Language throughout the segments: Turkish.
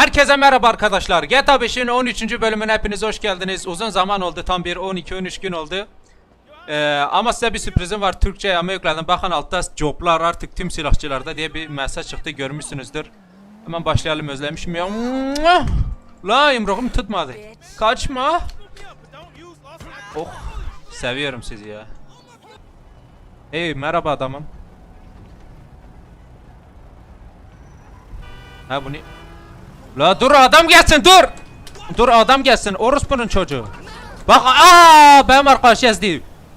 Herkese merhaba arkadaşlar. GTA 5'in 13. bölümüne hepiniz hoş geldiniz. Uzun zaman oldu. Tam bir 12-13 gün oldu. Ee, ama size bir sürprizim var. Türkçe yama yükledim. Bakın altta joblar artık tüm silahçılarda diye bir mesaj çıktı. Görmüşsünüzdür. Hemen başlayalım özlemişim ya. La yumruğum tutmadı. Kaçma. Oh. Seviyorum sizi ya. Hey merhaba adamım. Ha bu ne? La dur adam gelsin dur. Dur adam gelsin orospunun çocuğu. Bak aa benim arkadaş yazdı.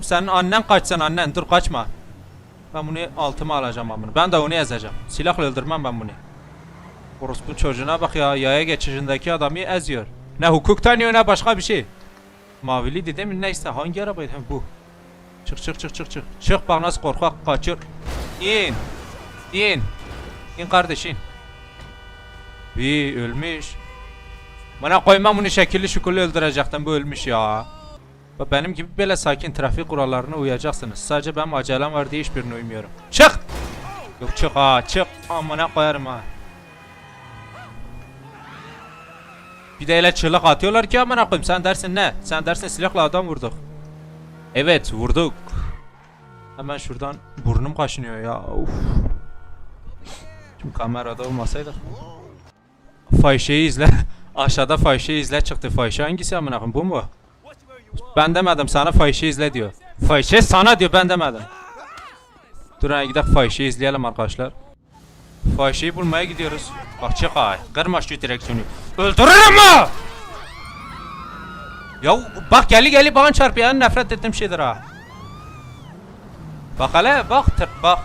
Senin annen kaçsın annen dur kaçma. Ben bunu altıma alacağım ben bunu. Ben de onu yazacağım. Silahla öldürmem ben bunu. Orospu çocuğuna bak ya yaya geçişindeki adamı eziyor. Ne hukuk tanıyor ne başka bir şey. Mavili değil mi neyse hangi arabaydı Ha, bu. Çık çık çık çık çık. Çık bak nasıl korkak kaçır. İn. İn. İn kardeşin. Bir ölmüş. Bana koymam bunu şekilli şükürlü öldürecektim bu ölmüş ya. Bak Benim gibi böyle sakin trafik kurallarına uyacaksınız. Sadece benim acelem var diye hiçbirine uymuyorum. Çık! Yok çık ha çık. Amına koyarım ha. Bir de öyle çığlık atıyorlar ki amına koyayım sen dersin ne? Sen dersin silahla adam vurduk. Evet vurduk. Hemen şuradan burnum kaşınıyor ya. Uf. Şimdi kamerada olmasaydı. Fahişeyi izle. Aşağıda fahişeyi izle çıktı. Fahişe hangisi amına bu mu? Ben demedim sana fahişe izle diyor. Fahişe sana diyor ben demedim. Dur hadi gidelim fahişeyi izleyelim arkadaşlar. Fahişeyi bulmaya gidiyoruz. Bak çık ay. Kırma şu direksiyonu. Öldürürüm ha! Ya bak geli geli bana çarpıyor. Nefret ettiğim şeydir ha. Bak hele bak tır bak.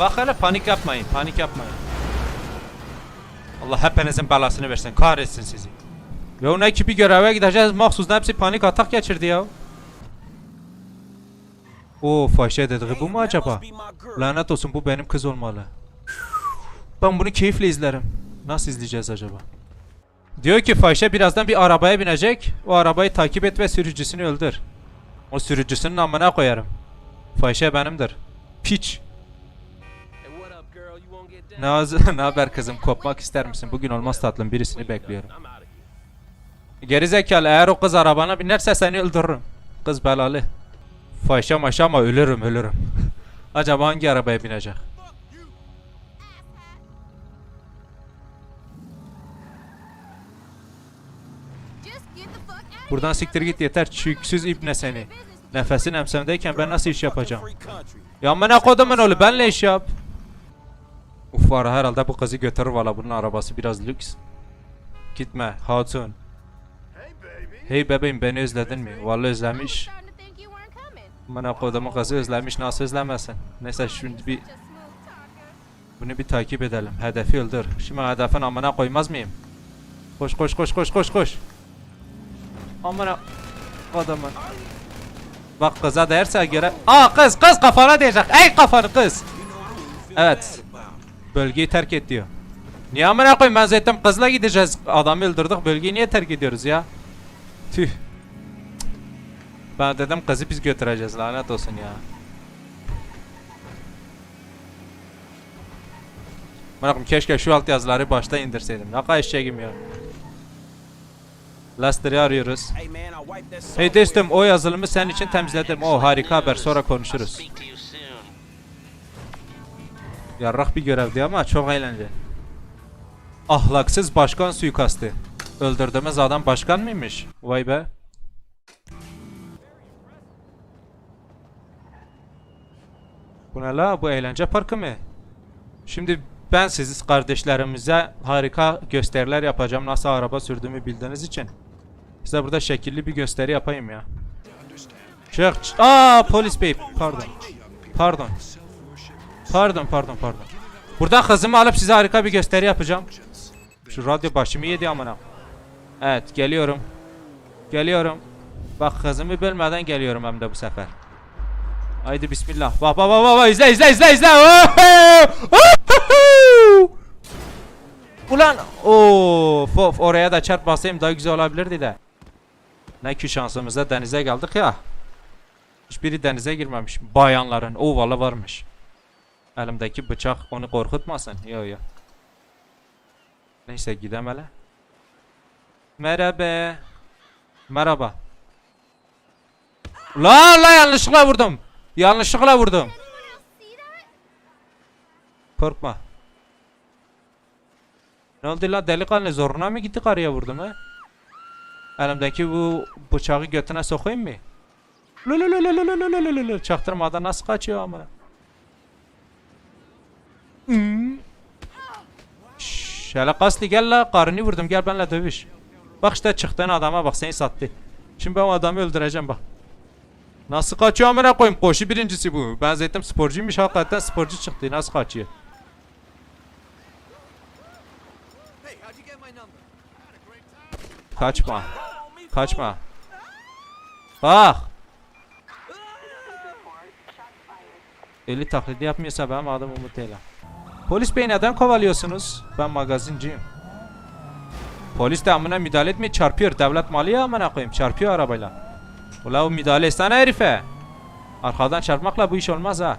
Bak hele panik yapmayın. Panik yapmayın. Allah hepinizin belasını versin. Kahretsin sizi. Ne ki bir göreve gideceğiz. Mahsus hepsi panik atak geçirdi ya. O fahişe dediği bu mu acaba? Lanet olsun bu benim kız olmalı. Ben bunu keyifle izlerim. Nasıl izleyeceğiz acaba? Diyor ki fahişe birazdan bir arabaya binecek. O arabayı takip et ve sürücüsünü öldür. O sürücüsünün amına koyarım. Fahişe benimdir. Piç. Ne, haber kızım kopmak ister misin? Bugün olmaz tatlım birisini bekliyorum. Geri zekalı eğer o kız arabana binerse seni öldürürüm. Kız belalı. Fahişe maşa ama ölürüm ölürüm. Acaba hangi arabaya binecek? Buradan siktir git yeter çüksüz ibne seni. Nefesin emsemdeyken ben nasıl iş yapacağım? Ya amına kodumun oğlu benle iş yap. Uf var herhalde bu kızı götürür valla bunun arabası biraz lüks. Gitme hatun. Hey bebeğim beni özledin mi? Vallahi özlemiş. Amına kodumun kızı özlemiş nasıl özlemesin? Neyse şimdi bir bunu bir takip edelim. Hedefi öldür. Şimdi hedefin amına koymaz mıyım? Koş koş koş koş koş koş. Amına adamın. Bak kıza derse göre. Aa kız kız kafana diyecek. Ey kafanı kız. Evet. Bölgeyi terk et diyor. Niye amına koyayım ben zaten kızla gideceğiz. Adamı öldürdük. Bölgeyi niye terk ediyoruz ya? Tüh. Ben dedim kızı biz götüreceğiz lanet olsun ya. Bırakın keşke şu alt yazıları başta indirseydim. Ne kadar eşeğim ya. Lester'i arıyoruz. Hey dostum o yazılımı senin için temizledim. O harika haber sonra konuşuruz. Yarrak bir görevdi ama çok eğlenceli. Ahlaksız başkan suikastı. Öldürdüğümüz adam başkan mıymış? Vay be. Bu ne la? Bu eğlence parkı mı? Şimdi ben siz kardeşlerimize harika gösteriler yapacağım. Nasıl araba sürdüğümü bildiğiniz için. Size burada şekilli bir gösteri yapayım ya. Çık. Aa polis bey. Pardon. Pardon. Pardon pardon pardon. Buradan kızımı alıp size harika bir gösteri yapacağım. Şu radyo başımı yedi amına. Evet geliyorum. Geliyorum. Bak kızımı bölmeden geliyorum hem de bu sefer. Haydi bismillah. Bak bak bak bak izle izle izle izle. Ulan of of oraya da çarp basayım daha güzel olabilirdi de. Ne ki şansımıza denize geldik ya. Hiçbiri denize girmemiş. Bayanların. O valla varmış. Elimdeki bıçak onu korkutmasın. Yo yo. Neyse gidem hele. Merhaba. Merhaba. La la yanlışlıkla vurdum. Yanlışlıkla vurdum. Korkma. Ne oldu la delikanlı zoruna mı gitti karıya vurdum ha? Elimdeki bu bıçağı götüne sokayım mı? Lu lu lu lu lu lu lu lu lu lu çaktırmadan nasıl kaçıyor ama. Şş, hele kaslı gel la karını vurdum gel benimle dövüş. Bak işte çıktığın adama bak seni sattı. Şimdi ben o adamı öldüreceğim bak. Nasıl kaçıyor amına koyayım koşu birincisi bu. Ben zaten sporcuymuş hakikaten sporcu çıktı nasıl kaçıyor. Kaçma. Kaçma. Bak. Eli taklidi yapmıyorsa benim adım Umut Ela. Polis bey neden kovalıyorsunuz? Ben magazinciyim. Polis de amına müdahale etmiyor çarpıyor. Devlet malı ya amına koyayım çarpıyor arabayla. Ula o müdahale etsene herife. Arkadan çarpmakla bu iş olmaz ha.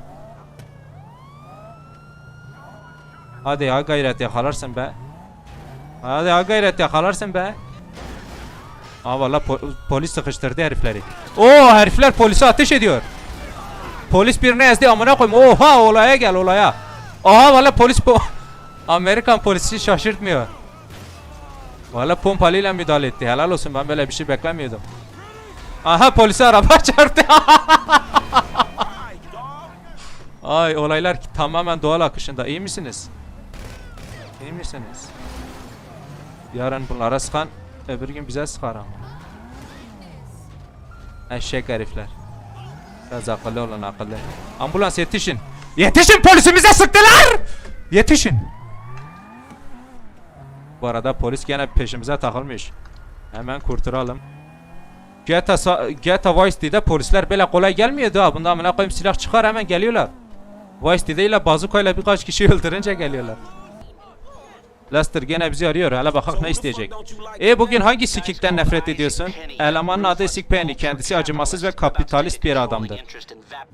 Hadi ya gayret yakalarsın be. Hadi ya gayret yakalarsın be. Aa valla po- polis sıkıştırdı herifleri. Oo herifler polise ateş ediyor. Polis birini ezdi amına koyayım. Oha olaya gel olaya. Aha valla polis po Amerikan polisi şaşırtmıyor. Valla pompalıyla müdahale etti. Helal olsun ben böyle bir şey beklemiyordum. Aha polise araba çarptı. Ay olaylar tamamen doğal akışında. İyi misiniz? İyi misiniz? Yarın bunlara sıkan öbür gün bize sıkar ama. Eşek herifler. Biraz akıllı olun akıllı. Ambulans yetişin. Yetişin polisimize sıktılar. Yetişin. Bu arada polis gene peşimize takılmış. Hemen kurtaralım. GTA, GTA Vice City'de polisler böyle kolay gelmiyordu ha. Bunda amına koyayım silah çıkar hemen geliyorlar. Vice City'de ile bazukayla birkaç kişi öldürünce geliyorlar. Lester gene bizi arıyor. Hele bakalım ne isteyecek. E bugün hangi sikikten nefret ediyorsun? Elemanın adı Sik Penny. Kendisi acımasız ve kapitalist bir adamdır.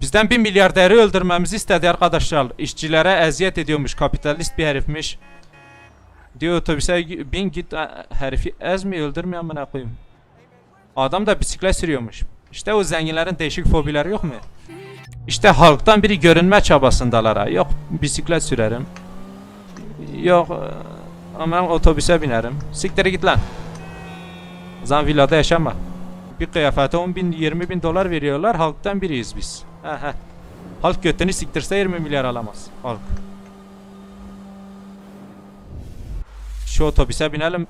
Bizden bir milyarderi öldürmemizi istedi arkadaşlar. İşçilere eziyet ediyormuş. Kapitalist bir herifmiş. Diyor otobüse bin git e, herifi ezme öldürme amına koyayım. Adam da bisiklet sürüyormuş. İşte o zenginlerin değişik fobileri yok mu? İşte halktan biri görünme çabasındalar ha. Yok bisiklet sürerim. Yok e, ama ben otobüse binerim. Siktir git lan. O zaman villada yaşama. Bir kıyafete 10 bin 20 bin dolar veriyorlar. Halktan biriyiz biz. He. Halk götünü siktirse 20 milyar alamaz. Halk. Şu otobüse binelim.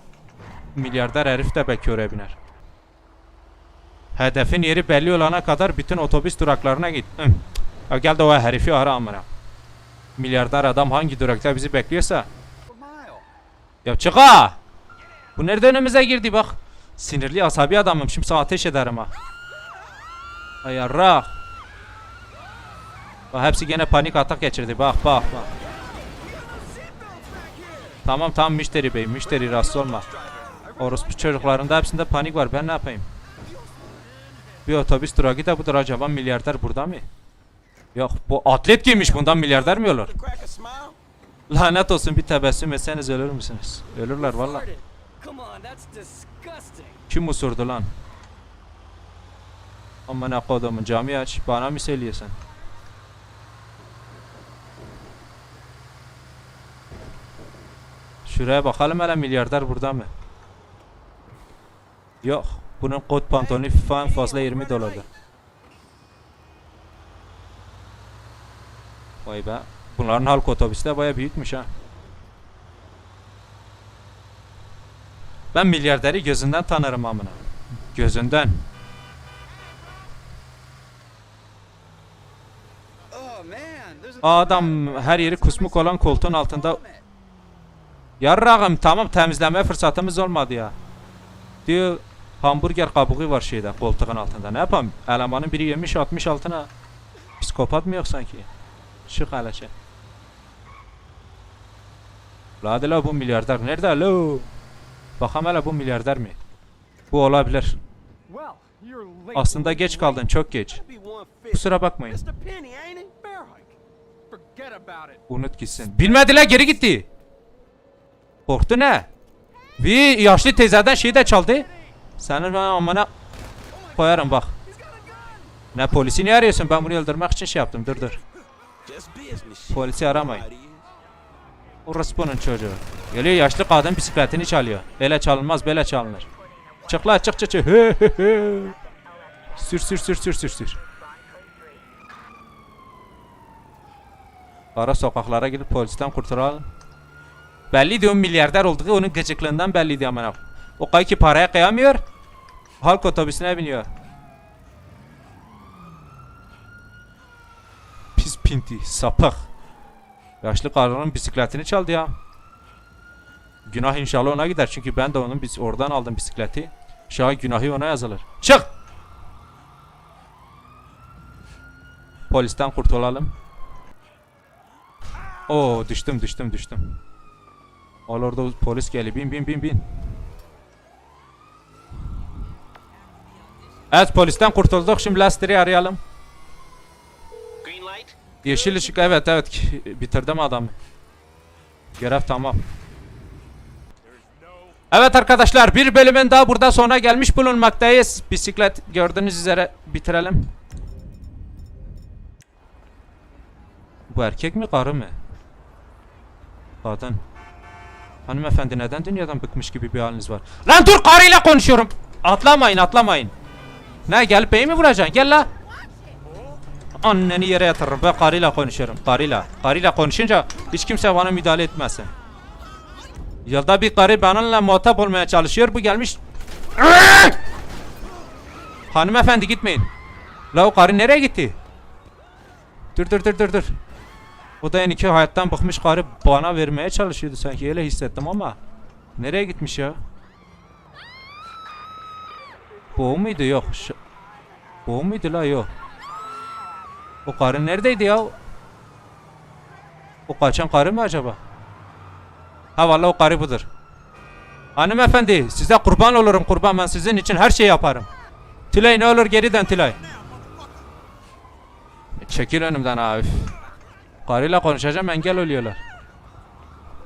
Milyarder herif de belki oraya biner. Hedefin yeri belli olana kadar bütün otobüs duraklarına git. Hı. Gel de o herifi ara amına. Milyarder adam hangi durakta bizi bekliyorsa. Ya çık! Bu nerede önümüze girdi bak. Sinirli asabi adamım şimdi sana ateş ederim ha. Ay yarrak. Bak hepsi gene panik atak geçirdi bak bak bak. Tamam tamam müşteri bey müşteri rahatsız olma. Orospu çocuklarında hepsinde panik var ben ne yapayım? Bir otobüs durağı da budur acaba milyarder burada mı? Yok bu atlet giymiş bundan milyarder mi olur? Lanet olsun bir tebessüm etseniz ölür müsünüz? Ölürler valla. Kim usurdu lan? Aman kodumun cami aç. Bana mı söylüyorsun? Şuraya bakalım hele milyarder burada mı? Yok. Bunun kot pantolonu falan fazla 20 dolardı. Vay be. Bunların halk otobüsü de baya büyükmüş ha. Ben milyarderi gözünden tanırım amına. Gözünden. Adam her yeri kusmuk olan koltuğun altında. Yarrağım tamam temizleme fırsatımız olmadı ya. Diyor hamburger kabuğu var şeyde koltuğun altında. Ne yapalım? Elemanın biri yemiş atmış altına. Psikopat mı yok sanki? Çık hele şey. La hadi la bu milyarder nerede lo? Bakalım hele bu milyarder mi? Bu olabilir. Aslında geç kaldın çok geç. That'd be 150. Kusura bakmayın. Unut gitsin. Bilmediler geri gitti. Korktu ne? Vi yaşlı teyzeden şeyi de çaldı. Senin ben amına koyarım bak. Ne polisi niye arıyorsun? Ben bunu öldürmek için şey yaptım. Dur dur. Polisi aramayın. Bunun çocuğu. Geliyor yaşlı kadın bisikletini çalıyor. Böyle çalınmaz böyle çalınır. Çık la çık çık çık. Sür sür sür sür sür sür. Ara sokaklara gidip polisten kurtulalım. Belli diyor milyarder olduğu onun gıcıklığından belli diyor amına. O kay ki paraya kıyamıyor. Halk otobüsüne biniyor. Pis pinti sapık. Yaşlı karının bisikletini çaldı ya. Günah inşallah ona gider çünkü ben de onun oradan aldım bisikleti. Şu an günahı ona yazılır. Çık! Polisten kurtulalım. Oo düştüm düştüm düştüm. Al orada polis geliyor. Bin bin bin bin. Evet polisten kurtulduk. Şimdi Lester'i arayalım. Yeşil ışık evet evet bitirdim adamı. Görev tamam. Evet arkadaşlar bir bölümün daha burada sona gelmiş bulunmaktayız. Bisiklet gördüğünüz üzere bitirelim. Bu erkek mi karı mı? Kadın. Hanımefendi neden dünyadan bıkmış gibi bir haliniz var? Lan dur karıyla konuşuyorum. Atlamayın atlamayın. Ne gelip beyi mi vuracaksın? Gel la. Anneni yere yatırırım. Ben karıyla konuşuyorum. Karıyla. Karıyla konuşunca hiç kimse bana müdahale etmesin. Yılda bir karı benimle muhatap olmaya çalışıyor. Bu gelmiş. Hanımefendi gitmeyin. La o karı nereye gitti? Dur dur dur dur dur. O da en iki hayattan bıkmış karı bana vermeye çalışıyordu sanki öyle hissettim ama. Nereye gitmiş ya? Bu muydu? Yok. Şu... Bu muydu la? Yok. O karı neredeydi ya? O kaçan karı mı acaba? Ha vallahi o karı budur. Hanımefendi size kurban olurum kurban ben sizin için her şey yaparım. Tülay ne olur geriden Tülay. Çekil önümden abi. Karıyla konuşacağım engel oluyorlar.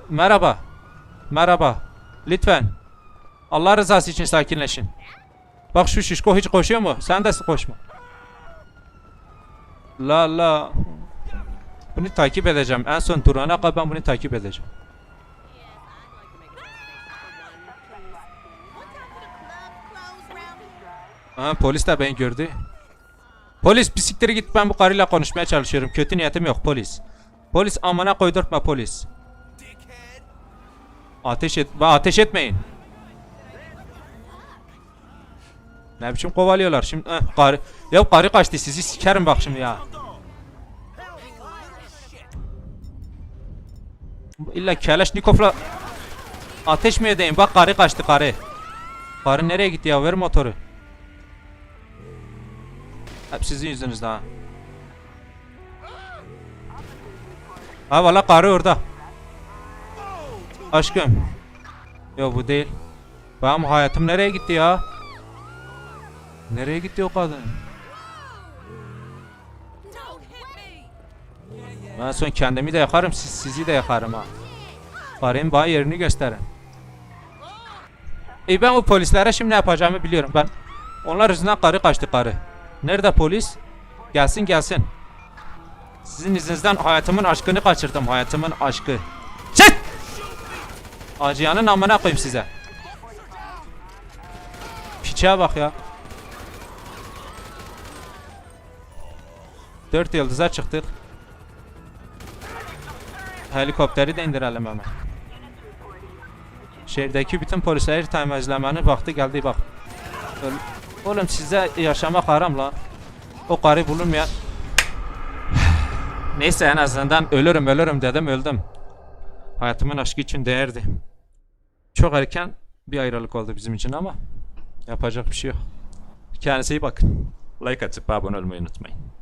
Merhaba. Merhaba. Lütfen. Allah rızası için sakinleşin. Bak şu şişko hiç koşuyor mu? Sen de koşma. La la. Bunu takip edeceğim. En son durana kadar ben bunu takip edeceğim. Ha, polis de beni gördü. Polis bisikleri git ben bu karıyla konuşmaya çalışıyorum. Kötü niyetim yok polis. Polis amına koydurtma polis. Ateş et, ateş etmeyin. Ne biçim kovalıyorlar şimdi? Eh, karı. Ya karı kaçtı sizi sikerim bak şimdi ya. İlla Kelaşnikov'la ateş mi edeyim? Bak karı kaçtı karı. Karı nereye gitti ya? Ver motoru. Hep sizin yüzünüzden ha. Ha valla karı orada. Aşkım. Yok bu değil. Benim hayatım nereye gitti ya? Nereye gitti o kadın? Ben son kendimi de yakarım, siz, sizi de yakarım ha. Karın bana yerini gösterin. E ben o polislere şimdi ne yapacağımı biliyorum. Ben onlar yüzünden karı kaçtı karı. Nerede polis? Gelsin gelsin. Sizin yüzünüzden hayatımın aşkını kaçırdım. Hayatımın aşkı. Çık! Acıyanın amına koyayım size. Piçe bak ya. Dört yıldıza çıktık. Helikopteri de indirelim hemen. Şehirdeki bütün polisleri temizlemenin vakti geldi bak. Oğlum size yaşamak haram lan. O karı bulunmayan... Neyse en azından ölürüm ölürüm dedim öldüm. Hayatımın aşkı için değerdi. Çok erken bir ayrılık oldu bizim için ama yapacak bir şey yok. Kendinize iyi bakın. Like atıp abone olmayı unutmayın.